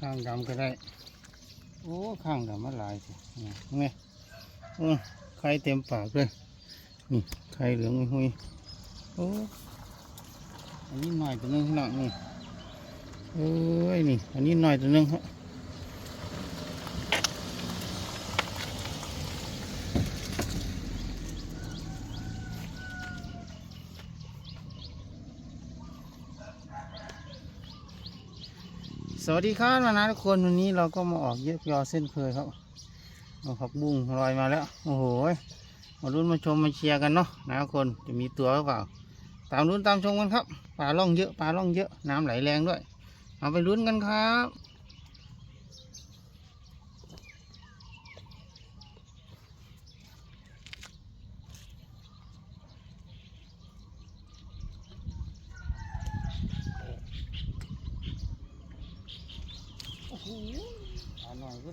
ข้างดำก็ได้ โอ้ข้างดำมาหลายสิไงโอ้ไข่เต็มปากเลย นี่ไข่เหลืองหุยโอ้อันนี้หน่อยตัวนึงข้างนอกนี่เอ้ยนี่ อันนี้หน่อยตัวนึงครับ สวัสดีครับมานะทุกคนวันนี้เราก็มาออกเย็บยอเส้นเคยครับเอาผักบุ้งลอยมาแล้ว โอ้โหมาลุ้นมาชมมาเชียร์กันเนาะนะทุกคนจะมีตัวหรือเปล่า ตามลุ้นตามชมกันครับปลาล่องเยอะปลาล่องเยอะน้ำไหลแรงด้วย เอาไปลุ้นกันครับ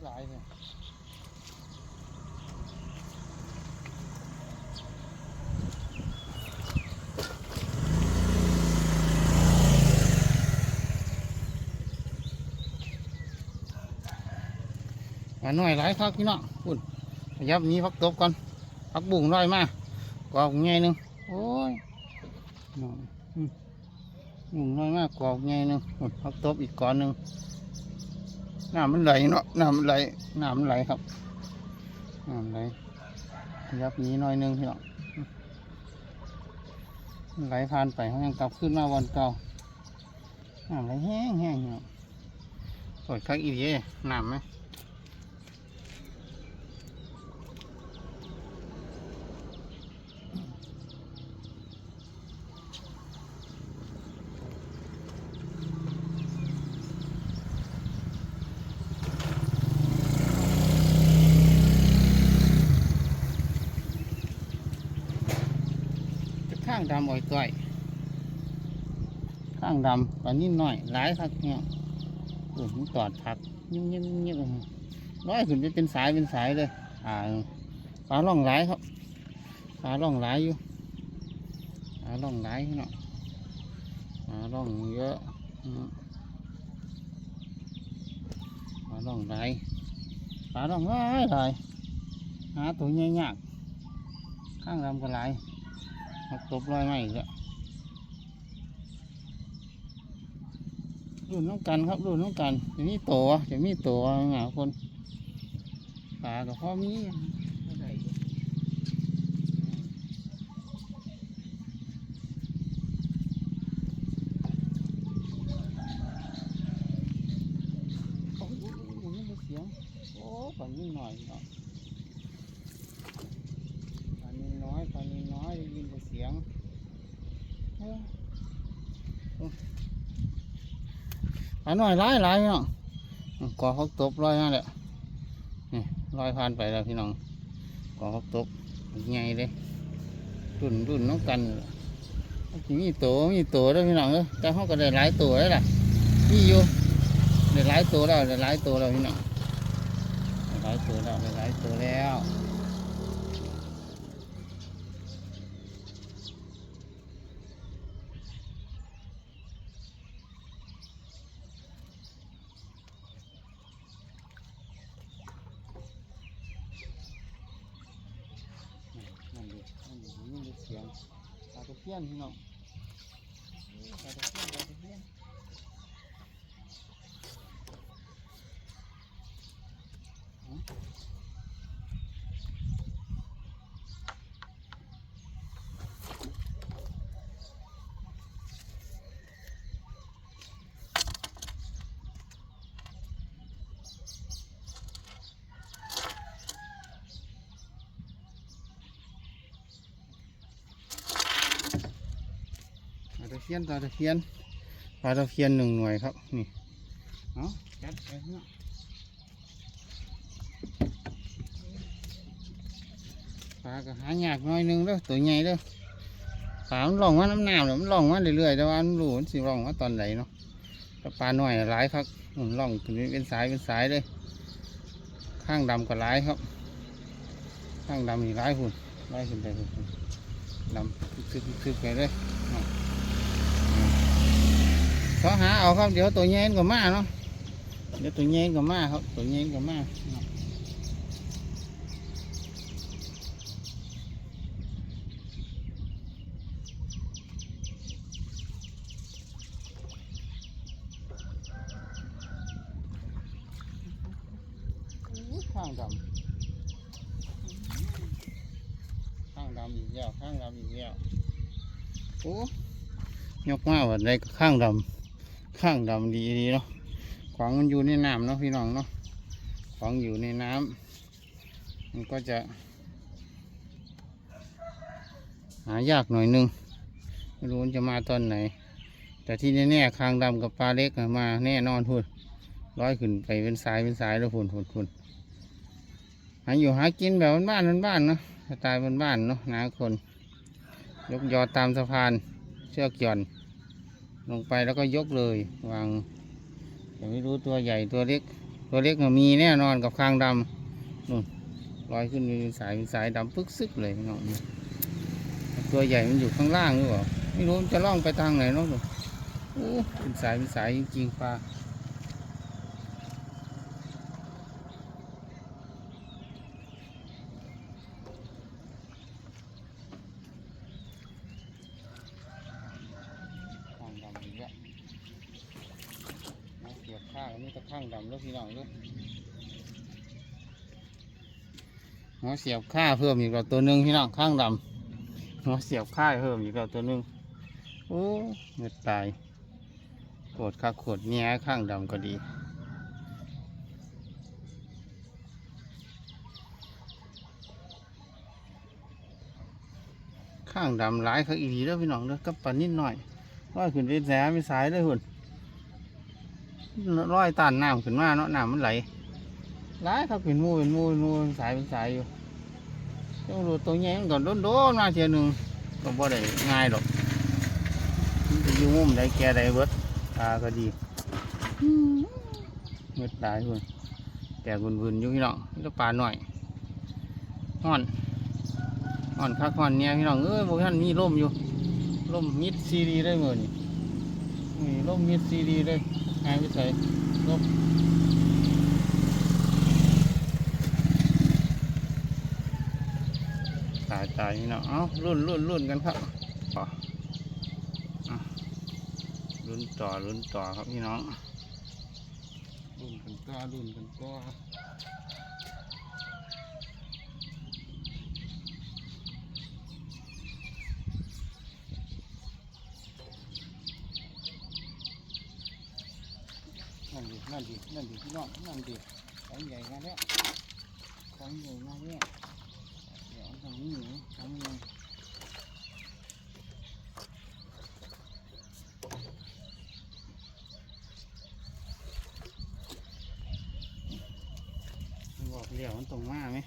ปลาหน่อยก็หลายเลยอันหน่อยหลายพักพี่น้องพุ่นขยับหนี้พักตบก่อนพักบุ่งร้อยมากกอกไงหนึ่งโอ้ยน้องอืมบุ่งร้อยมากกอกไงหนึ่งพุ่นพักตบอีกก้อนหนึ่ง น้ำมันไหลเนาะน้ำมันไหลน้ำมันไหลครับน้ำไหลยับนี้น้อยนึงพี่น้องไหลผ่านไปเขายังกลับขึ้นมาวันเก่าน้ำไหลแห้งแห้งพี่น้องปล่อยคักอีเย่น้ำไหมางดำอ่อยต่อยข้างดำปลานิ่มหน่อยหลายครับเนี่ยโอ้ผมตอดผักยิ้มยิ้มยิ้มร้อยขึ้นไปเป็นสายเป็นสายเลยอ่าปลาล่องหลายครับปลาล่องหลายอยู่ปลาล่องหลายเนาะปลาล่องเยอะปลาล่องหลายปลาล่องหลายหลายหาตัวใหญ่ยากข้างดำก็หลาย มักตบรอยไม้อีกแล้วรุ่นน้องกันครับรุ่นน้องกันจะมีตัวจะมีตัวหงาคนปลากับพ่อมีบ่ได้อยู่โอ้ฝันยิ่งหน่อยเนาะปลานิ่น้อยปลานิ่น้อยได้ยินแต่เสียง อันหน่อยร้ายร้ายพี่น้องกอเขาตบลอยมาแล้วนี่ลอยผ่านไปแล้วพี่น้องกอเขาตบใหญ่เลยรุ่นรุ่นน้องกันมีตัวมีตัวด้วยพี่น้องเอ้ยแต่เขาก็ได้หลายตัวแล้วล่ะมีอยู่ได้หลายตัวแล้วได้หลายตัวแล้วพี่น้องได้หลายตัวแล้วได้หลายตัวแล้ว นั่นดินั่นดินี่มีเสียงตาตะเพียนพี่น้องตาตะเพียนตาตะเพียน ตะเพียนปลาตะเพียนปลาตะเพียนหนึ่งหน่วยครับ นี่เอาจัดไปเนาะปลาก็หายากน่อยหนึงเด้อตัวใหญ่เด้อปลามันล่องว่าน้ำหนาวเนี่ยมันล่องมาเรื่อยๆแต่ว่ามันรู้มันสิล่องว่าตอนไหนเนาะปลาหน่อยหลายครับอืมล่องเป็นสายเป็นสายเลยข้างดำก็หลายครับข้างดำนี่หลายหุ่นหลายขึ้นไปหุ่นดำคึกๆๆไปเลย เขาหาเอาครับ เดี๋ยวตัวใหญ่ก็มาเนาะ เดี๋ยวตัวเงี้ยก็มาครับ ตัวเงี้ยก็มาข้างดำข้างดำอีกแล้วข้างดำอีกแล้วโอ้ยกมาวันใดก็ข้างดำ ข้างดำดีดีเนาะของมันอยู่ในน้ำเนาะพี่น้องเนาะของอยู่ในน้ำมันก็จะ หายากหน่อยนึงไม่รู้จะมาตอนไหน แต่ที่แน่ๆคางดำกับปลาเล็กมาแน่นอนพุ่นร้อยขึ้นไปเป็นสายเป็นสายแล้วพุ่นพุ่นพุ่นหาอยู่หากินแบบบ้านๆบ้านๆเนาะสไตล์บ้านๆเนาะนาคน ยกยอตามสะพานเชือกหย่อน ลงไปแล้วก็ยกเลยวางแต่ไม่รู้ตัวใหญ่ตัวเล็ก ตัวเล็กมันมีแน่นอนกับคางดำนู่นลอยขึ้นเป็นสายเป็นสายดำปึ๊กซึกเลยน้องตัวใหญ่มันอยู่ข้างล่างหรือเปล่าไม่รู้มันจะล่องไปทางไหนเนาะดูโอ้เป็นสายเป็นสายจริงๆปลาข้างดำอีกแล้ว มาเสียบข้างนี่ตะข้างดำแล้วพี่น้องลูกหัว เสียบข้าเพิ่มอีกแล้วตัวหนึ่งพี่น้องข้างดำหัวเสียบข้าเพิ่มอีกแล้วตัวหนึ่งโอ้เม็ดตายโคตรคักโคตรแง่ข้างดำก็ดีข้างดำหลายเขาอีดีแล้วพี่น้องเด้อกับปันนิดหน่อยร้อยขึ้นเป็นแสไม่สายเลยหุ่นร้อยตันน้ำขึ้นมาเนาะน้ำมันไหลไหลายครับเป็นมูเป็นมูเป็นมูเป็นสายเป็นสายอยู่ ต้องดูตัวใหญ่มันก่อนโดนๆมาเทียหนึ่งก็บ่ได้ง่ายหรอกมันจะอยู่มุมใดแก่ใดเบิดตาก็ดีเม็ดตายคนแต่วุ่นๆอยู่พี่น้องนี่ก็ปลาหน่อยห่อนห่อนคักห่อนเนี่ยพี่น้องเอ้ยพวกท่านมีร่มอยู่ร่มมิดซีดีได้เหมือนนี่ร่มมิดซีดีเลยหายไปใส่ลบ ตายตายนี่เนาะ เอ้ารุ่นรุ่นรุ่นกันครับต่อรุ่นต่อรุ่นต่อครับพี่น้องรุ่นกันก็รุ่นกันก็นั่นดินั่นดินั่นดิพี่น้องนั่นดิของใหญ่มาแล้วของใหญ่มาแล้ว เดี๋ยวตรงนี้หนูของใหญ่บอกเดี๋ยวมันตรงมาไหม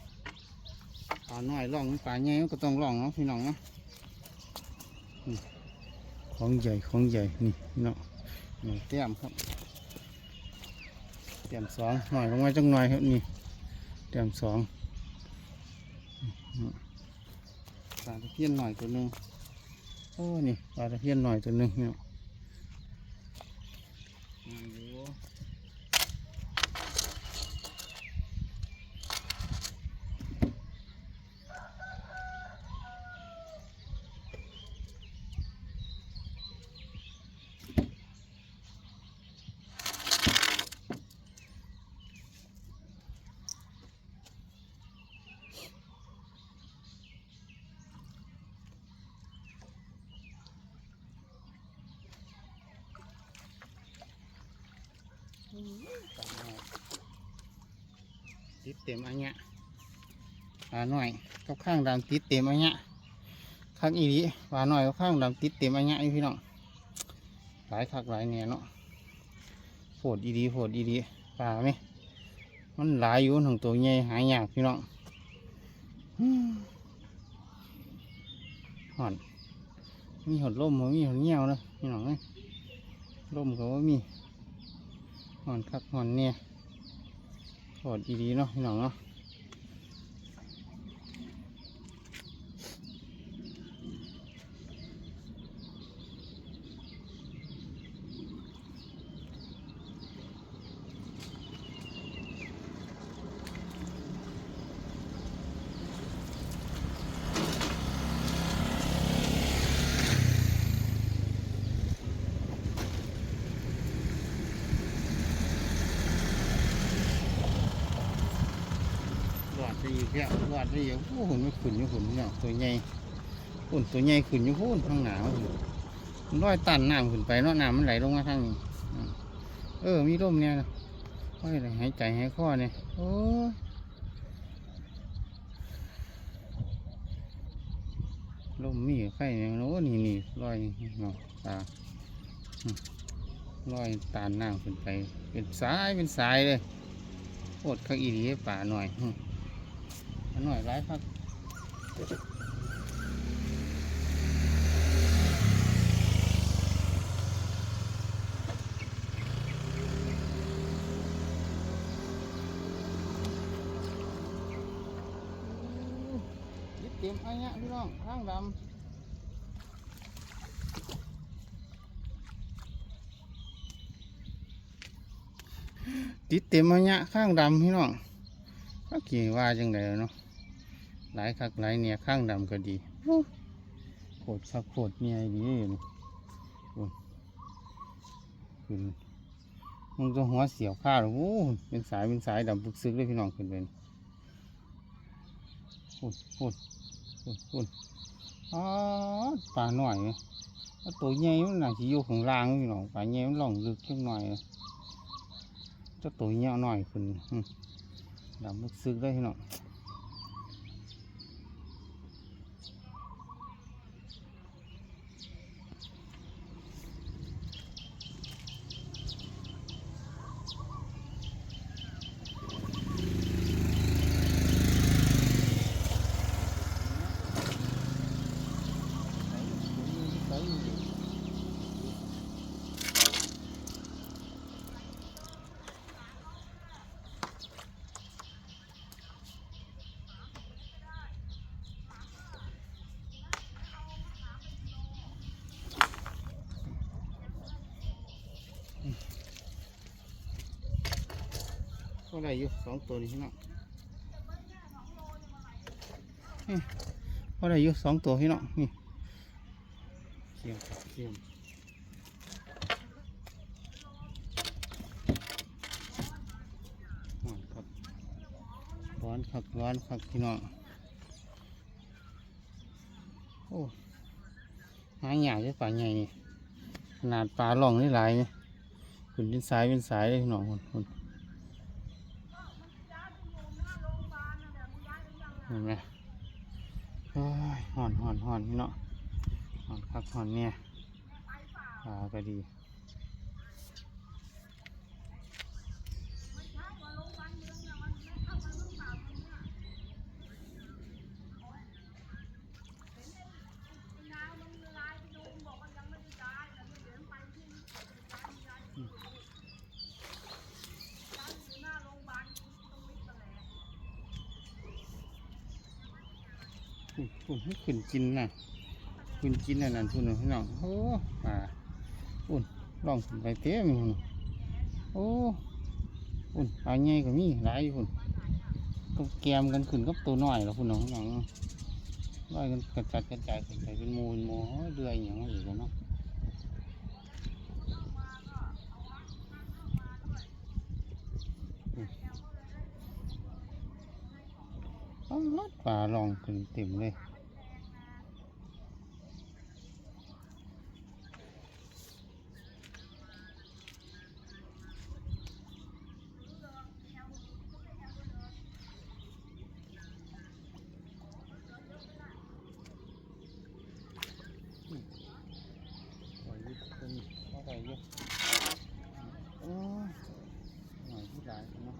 ปลาน้อยล่องปลาใหญ่มันก็ต้องล่องเนาะพี่น้องเนาะอืมของใหญ่ของใหญ่นี่พี่น้องหนึ่งแต้มครับเตรียมสองหน่อยลงมาจังหน่อยครับนี่เตรียมสองอืมปลาตะเพียนหน่อยตัวหนึ่งโอ้นี่ปลาตะเพียนหน่อยตัวหนึ่งเนี่ยนั่งอยู่ปลาหน่อย ติดเต็มอันเนี้ยปลาหน่อยกับข้างดำติดเต็มอันเนี้ยข้างอีดีปลาหน่อยกับข้างดำติดเต็มอันเนี้ยพี่น้องหลายคักหลายเนี่ยเนาะโผดอีดีโผดอีดีปลาไหมมันหลายอยู่ถึงตัวใหญ่หายยากพี่น้องมห่อนมีหดล่มมีหดเงี้ยวนะพี่น้องเอ้ยล่มก็ว่ามี อนคักหอนเนี่ยถอดอีดีเนาะพี่น้องเนาะ เพี้ยรอดได้เยอะโอ้หุ่นไม่ขึ้นอยู่หุ่นเนาะตัวใหญ่หุ่นตัวใหญ่ขึ้นอยู่หุ่นข้างหนาวมันลอยตันน้ำขึ้นไปเนาะน้ำมันไหลลงมาทางนี้เออ มีร่มเนี่ยนะโอ้ยหายใจหายคอเนี่ยโอ้ยร่มมีไข่เนี่ยโอ้นี่นี่ลอยเนาะตาลอยตานน้ำขึ้นไป เป็นสายเป็นสายเลยโคตรข้างอีดีป่าหน่อยอ หน่อยร้ายครับยึดเต็มไอ้เนี่ยพี่น้องข้างดำติดเต็มไอ้เนี่ยข้างดำพี่น้องก็กี่ว่าจังไดเนาะ หลายคักหลายเนี่ยข้างดำก็ดีโคตรคักโคตรเนี่ยดีขึ้นมึงจะหัวเสียวข้าวโอ้เป็นสายเป็นสายดำปุกซึกเลยพี่น้องขึ้นเป็นโอ้ยโอ้ยพุ่นพุ่นอ๋อปลาหน่อยเนี่ยเอาตัวใหญ่มันน่าจะอยู่ข้างล่างนี่หรอกปลาใหญ่มันหลงลึกจังหน่อยจ้าตัวใหญ่หน่อยขึ้นดำลึกซึกได้พี่น้อง ได้อยู่สองตัวนี่พี่น้องนี่ก็ได้อยู่สองตัวพี่น้องนี่เขียมเขียมร้อนครับร้อนครับร้อนครับพี่น้องโอ้หาใหญ่จะป่าใหญ่นี่ขนาดปลาหล่องนี่หลายนี่ขึ้นเป็นสายเป็นสายเลยพี่น้องคนคน เห็นไหมห่อนห่อนห่อนพี่เนาะห่อนครับห่อนเนี่ยปลาก็ดี คุณคุณให้ขึ้นกินนะขึ้นกินอันนั่นคุณพี่น้องโอ้ปลาคุณลองขึ้นไปเต้มคุณโอ้คุณปลาใหญ่ก็มีหลายอยู่คุณก็แกมกันขึ้นกับตัวน้อยแล้วคุณน้องพี่น้องลอยกันกระจัดกระจายขึ้นไปเป็นมูเป็นหมูโอ้ยเดือยอย่างนี้อีกแล้วเนาะอ้าวปลาลองขึ้นเต็มเลยปล่อยยึดเป็นเข้าไปเยอะโอ้ยหน่อยที่หลายเนาะ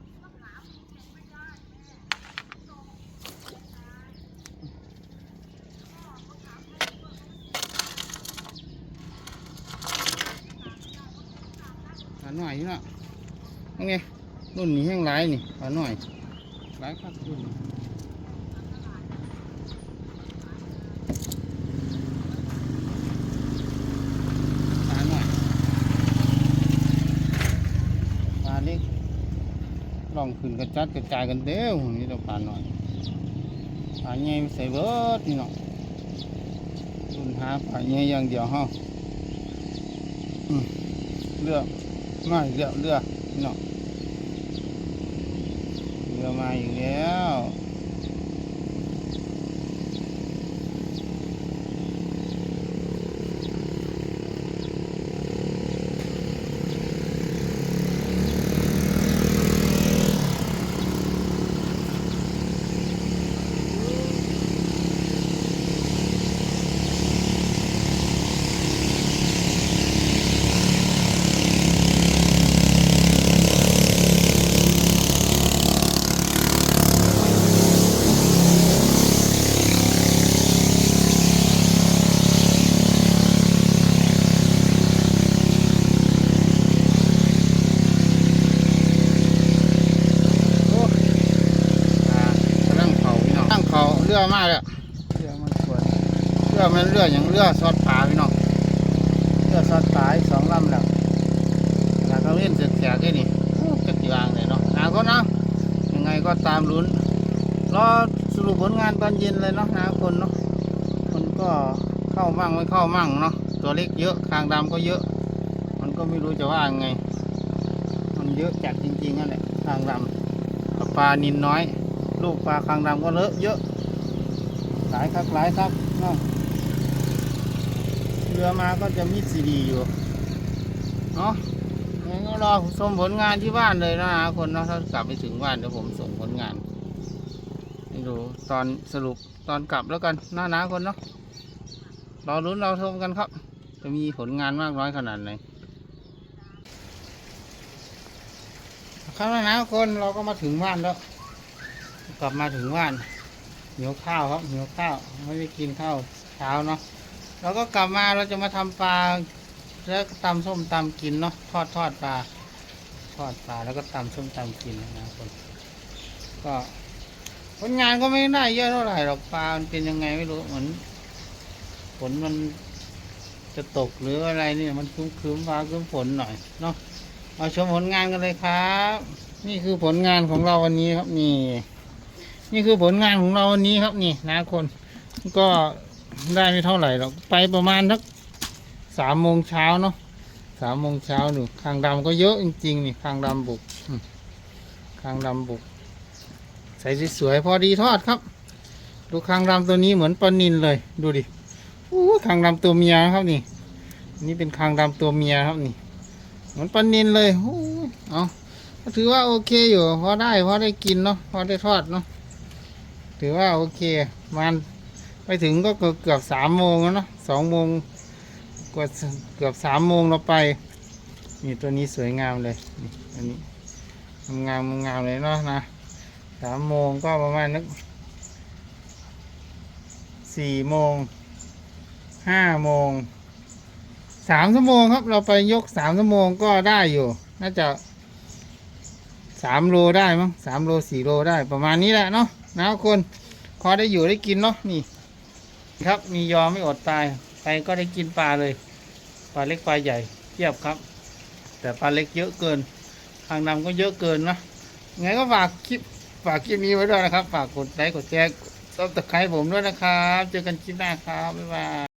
ปลาหน่อยนี่เนาะนี่ไงรุ่นนี้แห้งไรนี่ปลาหน่อยไรครับรุ่นปลาหน่อยปลาเล็กลองขึ้นกระจัดกระจายกันเด้วนี่เราปลาหน่อยปลาใหญ่ใส่เบิร์ดนี่เนาะรุ่นหาปลาใหญ่อย่างเดียวฮะเลือก มาอีกแล้วเรือพี่น้องเรือมาอีกแล้ว รือมากเลยเรือมันกวนเรือมันเรืออย่างเรือซอดปลาพี่น้องเรือซอดตายสองลำแล้วแล้วก็เล่นเสียแก่แค่นี้โอ้จะกี่วางเลยเนาะนาคนเนาะยังไงก็ตามลุ้นรอสรุปผลงานตอนเย็นเลยเนาะนาคนเนาะมันก็เข้ามั่งไม่เข้ามั่งเนาะตัวเล็กเยอะคางดำก็เยอะ มันก็ไม่รู้จะว่ายังไง มันเยอะจัดจริงๆนั่นแหละคางดำกับปลานินน้อย ลูกปลาคางดำก็เลอะเยอะ หลายครับหลายครับเนาะเรือมาก็จะมีซีดีอยู่เนาะงั้นก็รอชมผลงานที่บ้านเลยนะคนเนาะถ้ากลับไปถึงบ้านเดี๋ยวผมส่งผลงานให้ดูตอนสรุปตอนกลับแล้วกันหน้าหนาคนเนาะรอรุ้นเราชมกันครับ จะมีผลงานมากน้อยขนาดไหนครับหน้าหนาคนเราก็มาถึงบ้านแล้ว กลับมาถึงบ้าน หิวข้าวครับหิวข้าวไม่ได้กินข้าวเช้าเนาะเราก็กลับมาเราจะมาทำปลาแล้วก็ตำส้มตำกินเนาะทอดทอดปลาทอดปลาแล้วก็ตำส้มตำกินนะคนก็ผลงานก็ไม่ได้เยอะเท่าไหร่หรอกปลามันเป็นยังไงไม่รู้เหมือนฝนมันจะตกหรืออะไรนี่มันครึ้มครึ้มฟ้าครึ้มฝนหน่อยเนาะมาชมผลงานกันเลยครับ นี่คือผลงานของเราวันนี้ครับนี่ นี่คือผลงานของเราวันนี้ครับนี่นะคนก็ได้ไม่เท่าไหร่หรอกไปประมาณสักสามโมงเช้าเนาะสามโมงเช้าหนูคางดำก็เยอะจริงๆนี่คางดำบุกคางดำบุก ใส่สวยๆพอดีทอดครับ ดูคางดำตัวนี้เหมือนปลานินเลย ดูดิอู้คางดำตัวเมียครับนี่ นี่เป็นคางดำตัวเมียครับนี่ เหมือนปลานินเลยอู้เอาถือว่าโอเคอยู่พอได้พอได้กินเนาะพอได้ทอดเนาะ ถือว่าโอเคมันไปถึงก็เกือบสามโมงแล้วเนาะสองโมงกว่าเกือบสามโมงเราไป นี่ตัวนี้สวยงามเลยนี่อันนี้งามงามเลยเนาะนะสามโมงก็ประมาณนักสี่โมงห้าโมงสามชั่วโมงครับ เราไปยกสามชั่วโมงก็ได้อยู่ น่าจะสามโลได้มั้งสามโลสี่โลได้ประมาณนี้แหละเนาะ นะคนพอได้อยู่ได้กินเนาะนี่ ครับมียอมไม่อดตายไปก็ได้กินปลาเลยปลาเล็กปลาใหญ่เทียบครับ แต่ปลาเล็กเยอะเกิน ทางดำก็เยอะเกินนะไงก็ฝากคลิปฝากคลิปนี้ไว้ด้วยนะครับ ฝากกดไลค์กดแชร์กดซับสไครผมด้วยนะครับ เจอกันคลิปหน้าครับบ๊ายบาย